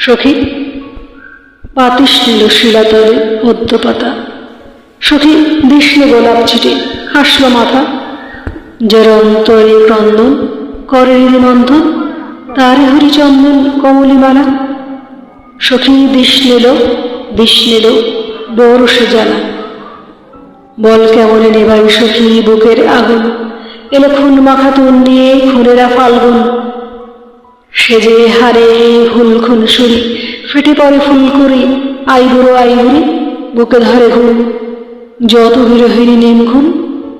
সখী পাতিস নিল শিলাতলে পদ্মপাতা সখী, বিষ্ণু গোলাপ ছিটে হাসল মাথা। যার অন্তরে ক্রন্দন, করে মন্থন তারে হরিচন্দন কমলিমালা সখী বিষ নিল বিষ নিল বরসে জ্বালা। বল কেমন নেবাই সখী বুকের আগুন? এলো খুন মাখা তুন নিয়ে খুনেরা ফাল্গুন। সেজে হারে ফুল খুন সুরি ফেটে পড়ে ফুল করি আইবুড়ো আইবুড়ি বুকে ধরে ঘুম যত বিরহিনী নিম খুন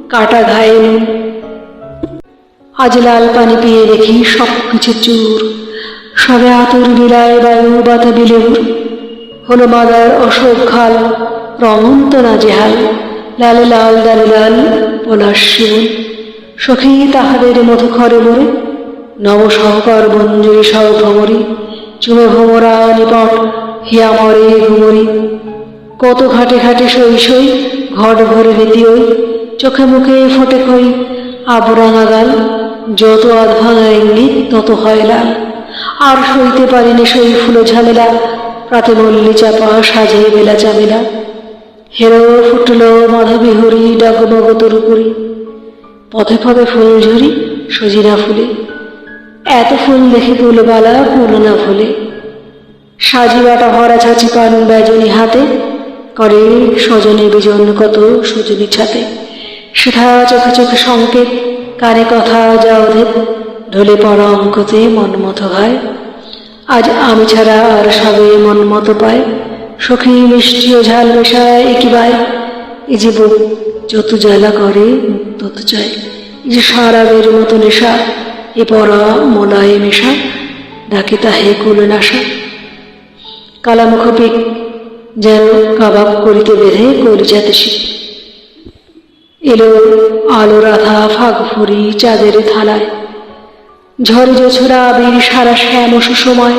কাটা ঘায়ে নুন আজ লাল পানি পেয়ে দেখি সব কিছু চুর, সবে আতর বিলায় বায়ু বাতা বিলেবুর হলো মাদার অশোক খাল রমন্ত না জেহাল লাল লাল দাল লাল পলাশ শিবন সখী তাহাদের মধু খরে মরে নব সহকর বঞ্জুরি সহ ভ্রমরি চুমে নিপট হিয়া মরে ঘুমরি কত ঘাটে ঘাটে সই সই ঘট ভরে রীতি ওই, চোখে মুখে ফোটে খই আবরাঙা গাল যত আধ ভাঙা ইঙ্গিত তত হয় লাল। আর সইতে পারিনি সই ফুলো ঝামেলা প্রাতে মল্লি চাপা সাজে বেলা চামেলা। হেরো ফুটল মাধবী হরি ডাকমগ তরুপুরি পথে পথে ফুল ঝরি সজিনা ফুলে। এত ফুল দেখে ফুলবালা ফুল না ফুলে। সাজিবাটা ভরা ছাচি পান বেজনি হাতে, করে সজনে বিজন কত সজনি ছাতে। সেটা চোখে চোখে সংকেত, কানে কথা যা ওদের, ঢলে পড়া অঙ্কতে মন মতো হয় আজ আমি ছাড়া আর সবে মন মতো পায় সখী মিষ্টি ও ঝাল মেশায় একিবায় এই যে বুক যত জ্বালা করে তত চায় যে সারাবের মতো নেশা এ পড়া মোলায় মেশা ডাকে তাহে কুলে নাশা কালামুখ পিক যেন কাবাব করিতে বেঁধে কলিজাতে শিখ এলো আলো রাধা ফাঁক ফুরি চাঁদের থালায়। ঝড়ে জোছরা আবির সারা শ্যাম সময়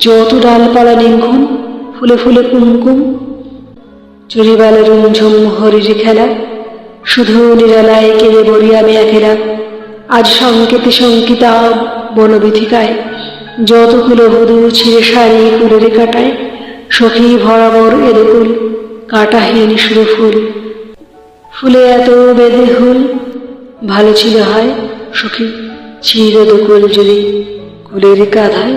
যত ডালপালা নিঙ্ঘুম ফুলে ফুলে কুমকুম। চুরিবালে রুমঝুম হরির খেলা, শুধু নিরালায় কেড়ে বরিয়া মেয়া খেলা আজ সংকেতে সংকিতা বনবিথিকায় যতগুলো হদু ছিঁড়ে সারি কুলের কাটায়, সখী ভরাবর এদকুল কাটাহীন সুরে ফুল। ফুলে এত বেঁধে হুল, ভালো ছিল হয় সখী, চির দকুল যদি কুলের কাঁধায়